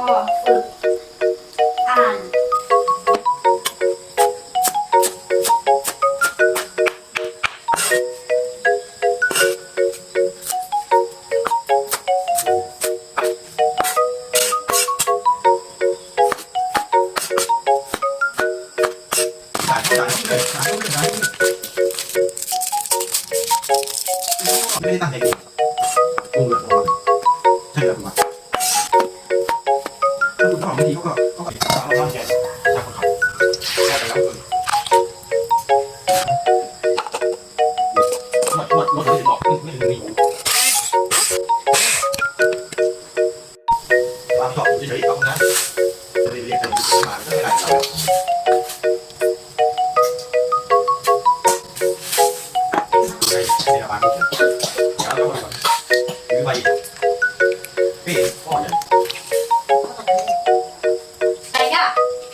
ฝึกอ่าน ถ่ายถ่ายเลยถ่ายเลยถ่ายเลยไ 你投稿，投稿，打了三千。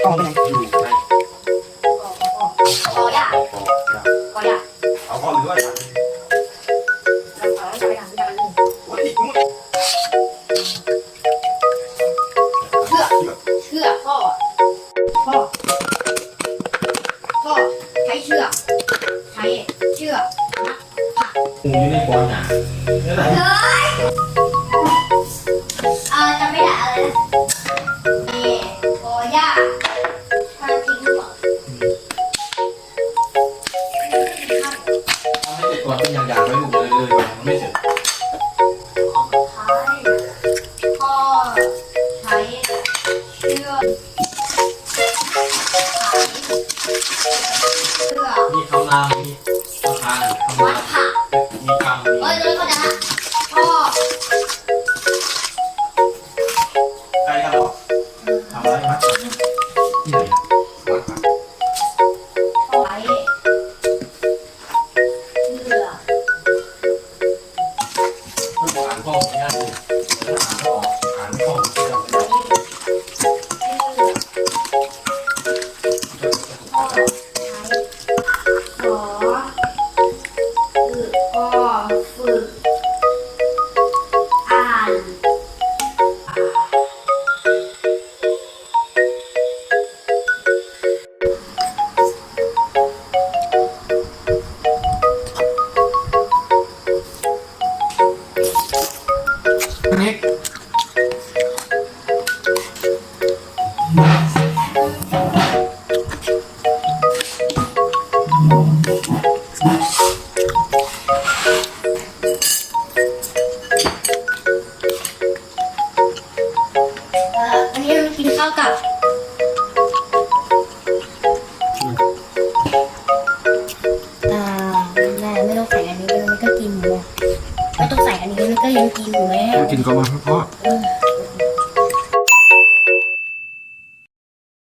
อไปไหนอยู่ในกอย่าพ่อกอย่าเอาพ่อหรือว่าอย่างเราจะไปทำที่บ้านนี่วันที่มึงเชื่อเชื่อเชื่อพ่อพ่อพ่อใช้เชือกใช้เชือกมัดกูอยู่ในบอลน่ะนี่แหละเฮ้ย อย่าถ้าทิ้งหมดทำให้เด็กก่อนเป็นอย่างๆไว้ลูกเลยเลยมันไม่เสร็จใช้พ่อใช้เชือกใช้เชือกมีคำรามมีประธานคำวัราดม ko. Ayan. Nek. Eh, ini yang bikin kakak. ก็กินอยู่แล้วไม่ต้องใส่อันนี้มันก็ยังกินอยู่แล้วกินก็มาเพราะเออ